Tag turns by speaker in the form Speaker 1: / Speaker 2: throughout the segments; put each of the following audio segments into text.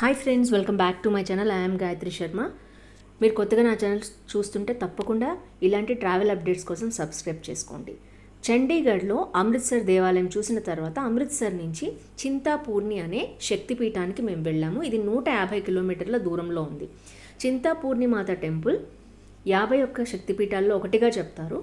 Speaker 1: Hi friends welcome back to my channel. I'm Gayatri Sharma. మీరు కొత్తగా నా channel చూస్తుంటే తప్పకుండా ఇలాంటి ట్రావెల్ అప్డేట్స్ కోసం సబ్స్క్రైబ్ చేసుకోండి. చండీగఢ్లో అమృత్సర్ దేవాలయం చూసిన తర్వాత అమృత్సర్ నుంచి చింతాపూర్ణి అనే శక్తిపీఠానికి మేము వెళ్ళాము. ఇది నూట యాభై కిలోమీటర్ల దూరంలో ఉంది. చింతాపూర్ణి మాత టెంపుల్ యాభై ఒక్క శక్తిపీఠాల్లో ఒకటిగా చెప్తారు.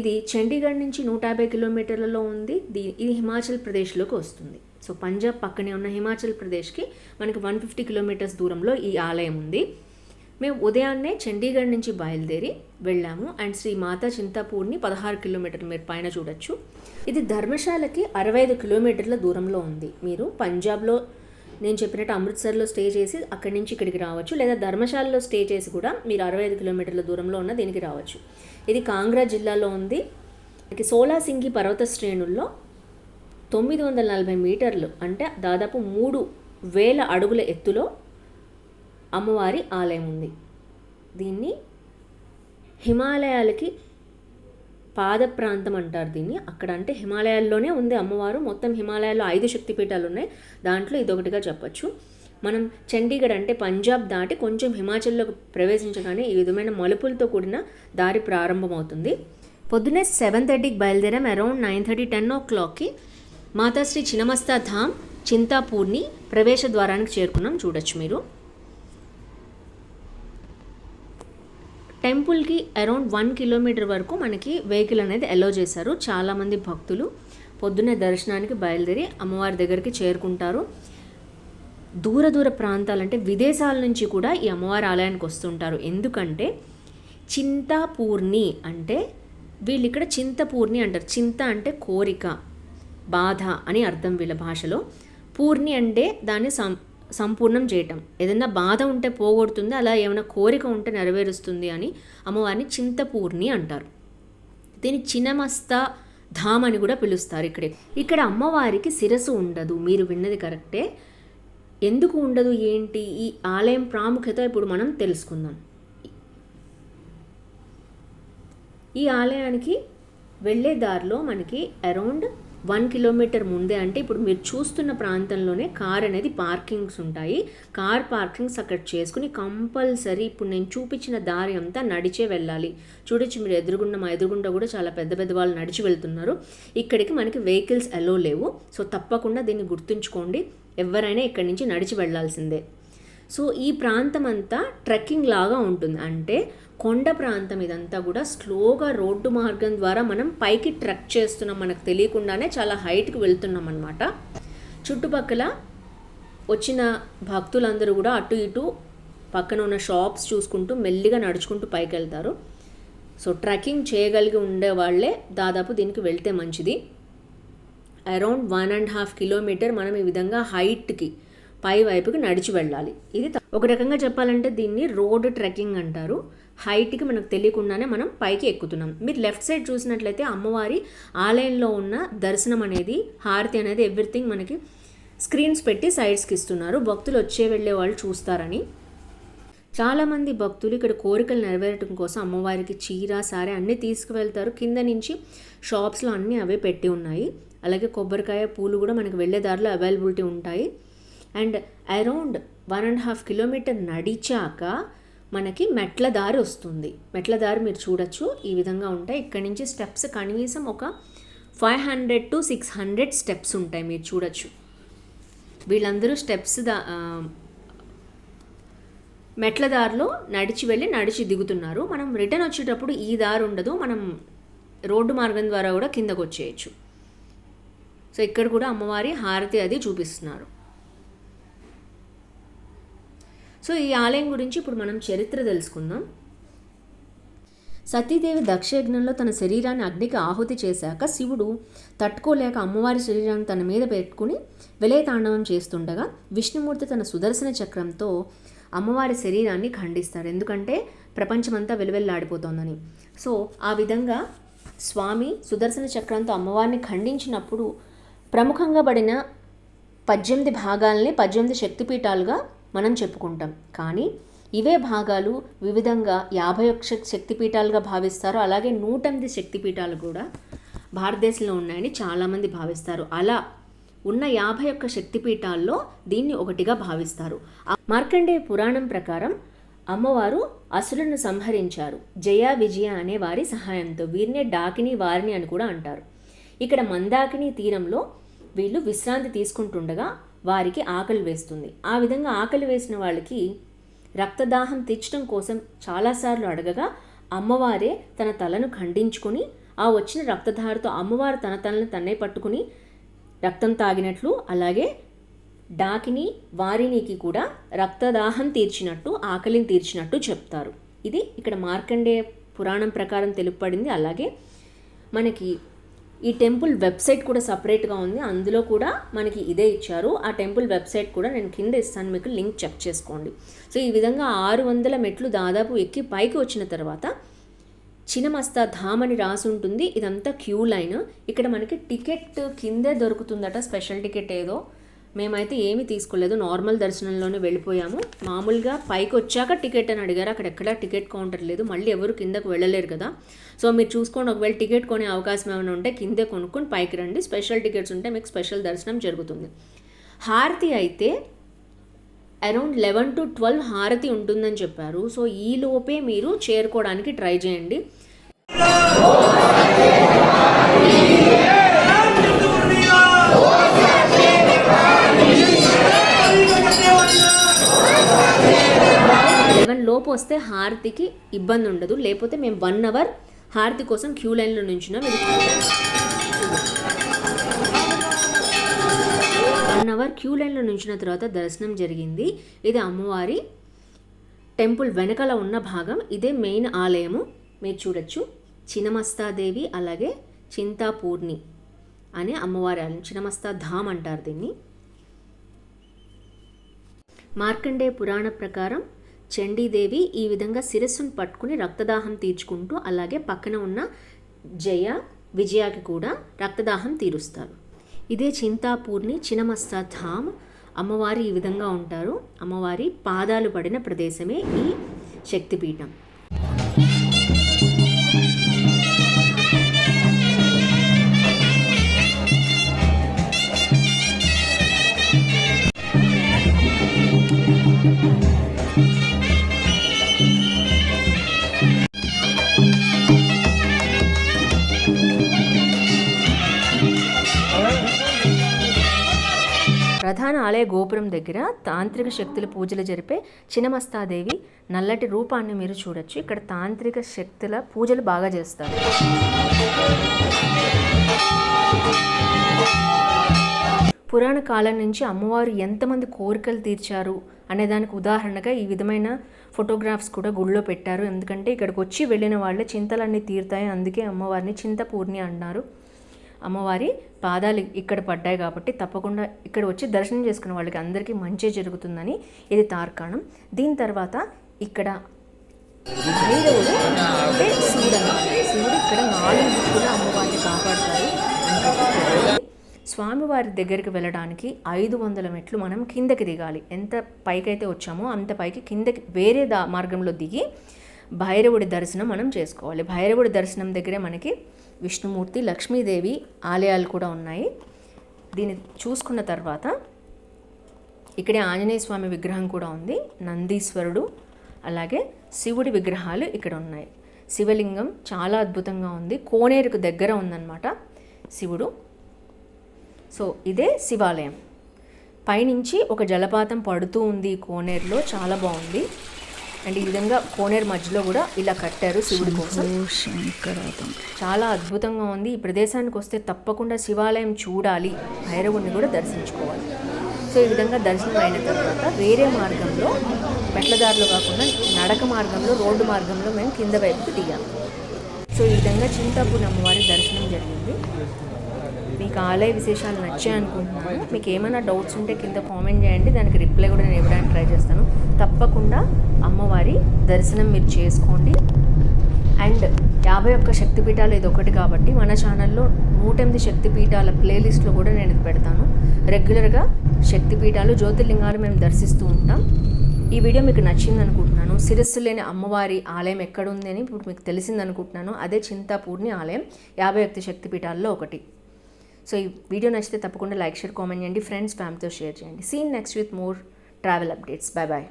Speaker 1: ఇది చండీగఢ్ నుంచి నూట యాభై కిలోమీటర్లలో ఉంది. దీ ఇది హిమాచల్ ప్రదేశ్లోకి వస్తుంది. సో పంజాబ్ పక్కనే ఉన్న హిమాచల్ ప్రదేశ్కి మనకి వన్ ఫిఫ్టీ కిలోమీటర్స్ దూరంలో ఈ ఆలయం ఉంది. మేము ఉదయాన్నే చండీగఢ్ నుంచి బయలుదేరి వెళ్ళాము. అండ్ శ్రీ మాతా చింతాపూర్ని పదహారు కిలోమీటర్లు మీరు పైన చూడొచ్చు. ఇది ధర్మశాలకి అరవై ఐదు కిలోమీటర్ల దూరంలో ఉంది. మీరు పంజాబ్లో నేను చెప్పినట్టు అమృత్సర్లో స్టే చేసి అక్కడి నుంచి ఇక్కడికి రావచ్చు. లేదా ధర్మశాలలో స్టే చేసి కూడా మీరు అరవై ఐదు కిలోమీటర్ల దూరంలో ఉన్న దీనికి రావచ్చు. ఇది కాంగ్రా జిల్లాలో ఉంది. మనకి సోలాసింగి పర్వత శ్రేణుల్లో తొమ్మిది వందల నలభై మీటర్లు అంటే దాదాపు మూడు వేల అడుగుల ఎత్తులో అమ్మవారి ఆలయం ఉంది. దీన్ని హిమాలయాలకి పాద ప్రాంతం అంటారు దీన్ని. అక్కడ అంటే హిమాలయాల్లోనే ఉంది అమ్మవారు. మొత్తం హిమాలయాల్లో ఐదు శక్తిపీఠాలు ఉన్నాయి. దాంట్లో ఇదొకటిగా చెప్పచ్చు. మనం చండీగఢ్ అంటే పంజాబ్ దాటి కొంచెం హిమాచల్లోకి ప్రవేశించగానే ఈ విధమైన మలుపులతో కూడిన దారి ప్రారంభమవుతుంది. పొద్దున్నే సెవెన్ థర్టీకి బయలుదేరాం అరౌండ్ నైన్ థర్టీ టెన్ ఓ క్లాక్కి. మాతాశ్రీ చినమస్తా ధామ్ చింతాపూర్ని ప్రవేశ ద్వారానికి చేరుకున్నాం. చూడొచ్చు మీరు. టెంపుల్కి అరౌండ్ వన్ కిలోమీటర్ వరకు మనకి వెహికల్ అనేది అలో చేశారు. చాలామంది భక్తులు పొద్దున్నే దర్శనానికి బయలుదేరి అమ్మవారి దగ్గరికి చేరుకుంటారు. దూర దూర ప్రాంతాలంటే విదేశాల నుంచి కూడా ఈ అమ్మవారి ఆలయానికి వస్తుంటారు. ఎందుకంటే చింతాపూర్ణి అంటే వీళ్ళు ఇక్కడ చింతపూర్ణి అంటారు. చింత అంటే కోరిక. బాధ అని అర్థం వీళ్ళ భాషలో. పూర్ణి అంటే దాన్ని సం సంపూర్ణం చేయటం. ఏదైనా బాధ ఉంటే పోగొడుతుంది అలా ఏమైనా కోరిక ఉంటే నెరవేరుస్తుంది అని అమ్మవారిని చింతపూర్ణి అంటారు. దీన్ని చినమస్త ధామ్ అని కూడా పిలుస్తారు ఇక్కడే. ఇక్కడ అమ్మవారికి శిరస్సు ఉండదు మీరు విన్నది కరెక్టే. ఎందుకు ఉండదు ఏంటి? ఈ ఆలయం ప్రాముఖ్యత ఇప్పుడు మనం తెలుసుకుందాం. ఈ ఆలయానికి వెళ్ళే దారిలో మనకి అరౌండ్ వన్ కిలోమీటర్ ముందే అంటే ఇప్పుడు మీరు చూస్తున్న ప్రాంతంలోనే కార్ అనేది పార్కింగ్స్ ఉంటాయి. కార్ పార్కింగ్స్ అక్కడ చేసుకుని కంపల్సరీ ఇప్పుడు నేను చూపించిన దారి అంతా నడిచే వెళ్ళాలి. చూడొచ్చు మీరు ఎదురుగుండ మా ఎదురుగుండా కూడా చాలా పెద్ద పెద్ద వాళ్ళు నడిచి వెళ్తున్నారు. ఇక్కడికి మనకి వెహికల్స్ అలో లేవు. సో తప్పకుండా దీన్ని గుర్తుంచుకోండి. ఎవరైనా ఇక్కడి నుంచి నడిచి వెళ్ళాల్సిందే. సో ఈ ప్రాంతం అంతా ట్రెక్కింగ్ లాగా ఉంటుంది. అంటే కొండ ప్రాంతం ఇదంతా కూడా స్లోగా రోడ్డు మార్గం ద్వారా మనం పైకి ట్రెక్ చేస్తున్నాం. మనకు తెలియకుండానే చాలా హైట్కి వెళ్తున్నాం అనమాట చుట్టుపక్కల వచ్చిన భక్తులందరూ కూడా అటు ఇటు పక్కన ఉన్న షాప్స్ చూసుకుంటూ మెల్లిగా నడుచుకుంటూ పైకి వెళ్తారు సో ట్రెక్కింగ్ చేయగలిగి ఉండే వాళ్ళే దాదాపు దీనికి వెళ్తే మంచిది. Around one and half kilometre మనం ఈ విధంగా హైట్కి పై వైపుకి నడిచి వెళ్ళాలి. ఇది ఒక రకంగా చెప్పాలంటే దీన్ని రోడ్ ట్రెక్కింగ్ అంటారు. హైట్కి మనకు తెలియకుండానే మనం పైకి ఎక్కుతున్నాం. మీరు లెఫ్ట్ సైడ్ చూసినట్లయితే అమ్మవారి ఆలయంలో ఉన్న దర్శనం అనేది హారతి అనేది ఎవ్రీథింగ్ మనకి స్క్రీన్స్ పెట్టి సైడ్స్కి ఇస్తున్నారు. భక్తులు వచ్చే వెళ్ళే వాళ్ళు చూస్తారని. చాలామంది భక్తులు ఇక్కడ కోరికలు నెరవేరటం కోసం అమ్మవారికి చీర సారే అన్నీ తీసుకువెళ్తారు. కింద నుంచి షాప్స్లో అన్నీ అవే పెట్టి ఉన్నాయి. అలాగే కొబ్బరికాయ పూలు కూడా మనకి వెళ్ళే దారిలో అవైలబిలిటీ ఉంటాయి. And around one and half kilometre నడిచాక మనకి మెట్ల దారి వస్తుంది. మెట్ల దారి మీరు చూడొచ్చు. ఈ విధంగా ఉంటాయి. ఇక్కడ నుంచి స్టెప్స్ కనీసం ఒక five hundred to six hundred steps ఉంటాయి మీరు చూడొచ్చు. వీళ్ళందరూ స్టెప్స్ దా మెట్ల దారిలో నడిచి వెళ్ళి నడిచి దిగుతున్నారు. మనం రిటర్న్ వచ్చేటప్పుడు ఈ దారి ఉండదు. మనం రోడ్డు మార్గం ద్వారా కూడా కిందకు వచ్చేయచ్చు. సో ఇక్కడ కూడా అమ్మవారి హారతి అది చూపిస్తున్నారు. సో ఈ ఆలయం గురించి ఇప్పుడు మనం చరిత్ర తెలుసుకుందాం. సతీదేవి దక్షయజ్ఞంలో తన శరీరాన్ని అగ్నికి ఆహుతి చేశాక శివుడు తట్టుకోలేక అమ్మవారి శరీరాన్ని తన మీద పెట్టుకుని విలయతాండవం చేస్తుండగా విష్ణుమూర్తి తన సుదర్శన చక్రంతో అమ్మవారి శరీరాన్ని ఖండిస్తాడు. ఎందుకంటే ప్రపంచమంతా వెలువెల్లాడిపోతోందని. సో ఆ విధంగా స్వామి సుదర్శన చక్రంతో అమ్మవారిని ఖండించినప్పుడు ప్రముఖంగా పడిన పద్దెనిమిది భాగాల్ని పద్దెనిమిది శక్తిపీఠాలుగా మనం చెప్పుకుంటాం. కానీ ఇవే భాగాలు వివిధంగా యాభై ఒక్క శక్తిపీఠాలుగా భావిస్తారు అలాగే నూట ఎనిమిది శక్తిపీఠాలు కూడా భారతదేశంలో ఉన్నాయని చాలామంది భావిస్తారు. అలా ఉన్న యాభై ఒక్క శక్తిపీఠాల్లో దీన్ని ఒకటిగా భావిస్తారు. మార్కండేయ పురాణం ప్రకారం అమ్మవారు అసురులను సంహరించారు. జయ విజయ అనే వారి సహాయంతో వీరినే డాకిని వారిని అని కూడా అంటారు. ఇక్కడ మందాకిని తీరంలో వీళ్ళు విశ్రాంతి తీసుకుంటుండగా వారికి ఆకలి వేస్తుంది. ఆ విధంగా ఆకలి వేసిన వాళ్ళకి రక్తదాహం తీర్చడం కోసం చాలాసార్లు అడగగా అమ్మవారే తన తలను ఖండించుకొని ఆ వచ్చిన రక్తధారతో అమ్మవారు తన తలను తన్నే పట్టుకుని రక్తం తాగినట్లు అలాగే డాకిని వారినికి కూడా రక్తదాహం తీర్చినట్టు ఆకలిని తీర్చినట్టు చెప్తారు. ఇది ఇక్కడ మార్కండేయ పురాణం ప్రకారం తెలుపబడింది. అలాగే మనకి ఈ టెంపుల్ వెబ్సైట్ కూడా సపరేట్గా ఉంది. అందులో కూడా మనకి ఇదే ఇచ్చారు. ఆ టెంపుల్ వెబ్సైట్ కూడా నేను కింద ఇస్తాను. మీకు లింక్ చెక్ చేసుకోండి. సో ఈ విధంగా ఆరు వందల మెట్లు దాదాపు ఎక్కి పైకి వచ్చిన తర్వాత చినమస్తా ధామ్ అని రాసి ఉంటుంది. ఇదంతా క్యూ లైన్. ఇక్కడ మనకి టికెట్ కిందే దొరుకుతుందట. స్పెషల్ టికెట్ ఏదో. మేమైతే ఏమీ తీసుకోలేదు. నార్మల్ దర్శనంలోనే వెళ్ళిపోయాము. మామూలుగా పైకి వచ్చాక టికెట్ అని అడిగారు. అక్కడ ఎక్కడా టికెట్ కౌంటర్ లేదు. మళ్ళీ ఎవరు కిందకు వెళ్ళలేరు కదా. సో మీరు చూసుకోండి. ఒకవేళ టికెట్ కొనే అవకాశం ఏమైనా ఉంటే కిందే కొనుక్కొని పైకి రండి. స్పెషల్ టికెట్స్ ఉంటే మీకు స్పెషల్ దర్శనం జరుగుతుంది. హారతి అయితే అరౌండ్ లెవెన్ టు ట్వెల్వ్ హారతి ఉంటుందని చెప్పారు. సో ఈ లోపే మీరు చేరుకోవడానికి ట్రై చేయండి. లోపు వస్తే హారతికి ఇబ్బంది ఉండదు లేకపోతే మేము వన్ అవర్ హారతి కోసం క్యూ లైన్లో నుంచున్నాం. ఇది వన్ అవర్ క్యూ లైన్లో నుంచిన తర్వాత దర్శనం జరిగింది. ఇది అమ్మవారి టెంపుల్ వెనకాల ఉన్న భాగం. ఇదే మెయిన్ ఆలయము. మీరు చూడొచ్చు. చినమస్తాదేవి అలాగే చింతాపూర్ణి అనే అమ్మవారి ఆలయం. చినమస్తా ధామ్ అంటారు దీన్ని. మార్కండేయ పురాణ ప్రకారం చండీదేవి ఈ విధంగా శిరస్సును పట్టుకుని రక్తదాహం తీర్చుకుంటూ అలాగే పక్కన ఉన్న జయ విజయాకి కూడా రక్తదాహం తీరుస్తారు. ఇదే చింతాపూర్ని చినమస్తా ధామ్ అమ్మవారి ఈ విధంగా ఉంటారు. అమ్మవారి పాదాలు పడిన ప్రదేశమే ఈ శక్తిపీఠం. ప్రధాన ఆలయ గోపురం దగ్గర తాంత్రిక శక్తుల పూజలు జరిపే చినమస్తాదేవి నల్లటి రూపాన్ని మీరు చూడొచ్చు. ఇక్కడ తాంత్రిక శక్తుల పూజలు బాగా చేస్తారు. పురాణ కాలం నుంచి అమ్మవారు ఎంతమంది కోరికలు తీర్చారు అనే దానికి ఉదాహరణగా ఈ విధమైన ఫోటోగ్రాఫ్స్ కూడా గుళ్ళో పెట్టారు. ఎందుకంటే ఇక్కడికి వచ్చి వెళ్ళిన వాళ్ళే చింతలన్నీ తీరుతాయి. అందుకే అమ్మవారిని చింతపూర్ణి అన్నారు అమ్మవారి పాదాలు ఇక్కడ పడ్డాయి కాబట్టి తప్పకుండా ఇక్కడ వచ్చి దర్శనం చేసుకున్న వాళ్ళకి అందరికీ మంచి జరుగుతుందని ఇది తార్కాణం. దీని తర్వాత ఇక్కడ ఐదవది అంటే శివుడు అన్నమాట శివుడు ఇక్కడ నాలుగు దిక్కులు అమ్మవారిని కాపాడతారు అని స్వామివారి దగ్గరికి వెళ్ళడానికి ఐదు వందల మెట్లు మనం కిందకి దిగాలి. ఎంత పైకైతే వచ్చామో అంత పైకి కిందకి వేరే దా మార్గంలో దిగి భైరవుడి దర్శనం మనం చేసుకోవాలి. భైరవుడి దర్శనం దగ్గరే మనకి విష్ణుమూర్తి లక్ష్మీదేవి ఆలయాలు కూడా ఉన్నాయి. దీన్ని చూసుకున్న తర్వాత ఇక్కడే ఆంజనేయ స్వామి విగ్రహం కూడా ఉంది. నందీశ్వరుడు అలాగే శివుడి విగ్రహాలు ఇక్కడ ఉన్నాయి. శివలింగం చాలా అద్భుతంగా ఉంది. కోనేరుకు దగ్గర ఉందన్నమాట శివుడు. సో ఇదే శివాలయం. పైనుంచి ఒక జలపాతం పడుతూ ఉంది కోనేరులో. చాలా బాగుంది. అండ్ ఈ విధంగా కోనేరు మధ్యలో కూడా ఇలా కట్టారు శివుడి కోసం. చాలా అద్భుతంగా ఉంది. ఈ ప్రదేశానికి వస్తే తప్పకుండా శివాలయం చూడాలి. భైరవుడిని కూడా దర్శించుకోవాలి. సో ఈ విధంగా దర్శనం అయిన తర్వాత వేరే మార్గంలో మెట్లదారిలో కాకుండా నడక మార్గంలో రోడ్డు మార్గంలో మేము కింద వైపుకి దిగాము సో ఈ విధంగా చింతాపూర్ అమ్మవారి దర్శనం జరిగింది. మీకు ఆలయ విశేషాలు నచ్చాయి అనుకుంటున్నాను. మీకు ఏమైనా డౌట్స్ ఉంటే కింద కామెంట్ చేయండి. దానికి రిప్లై కూడా నేను ఇవ్వడానికి ట్రై చేస్తాను. తప్పకుండా అమ్మవారి దర్శనం మీరు చేసుకోండి. అండ్ యాభై ఒక్క శక్తిపీఠాలు ఇది ఒకటి కాబట్టి మన ఛానల్లో నూటెనిమిది శక్తిపీఠాల ప్లేలిస్ట్లో కూడా నేను ఇది పెడతాను. రెగ్యులర్గా శక్తిపీఠాలు జ్యోతిర్లింగాలు మేము దర్శిస్తూ ఉంటాం. ఈ వీడియో మీకు నచ్చింది అనుకుంటున్నాను. శిరస్సు లేని అమ్మవారి ఆలయం ఎక్కడుంది అని ఇప్పుడు మీకు తెలిసింది అనుకుంటున్నాను. అదే చింతాపూర్ణి ఆలయం యాభై ఒక్క శక్తిపీఠాల్లో ఒకటి. సో ఈ వీడియో నచ్చితే తప్పకుండా లైక్ షేర్ కామెంట్ చేయండి. ఫ్రెండ్స్ ఫ్యామిలీతో షేర్ చేయండి. Seen next with more travel updates bye bye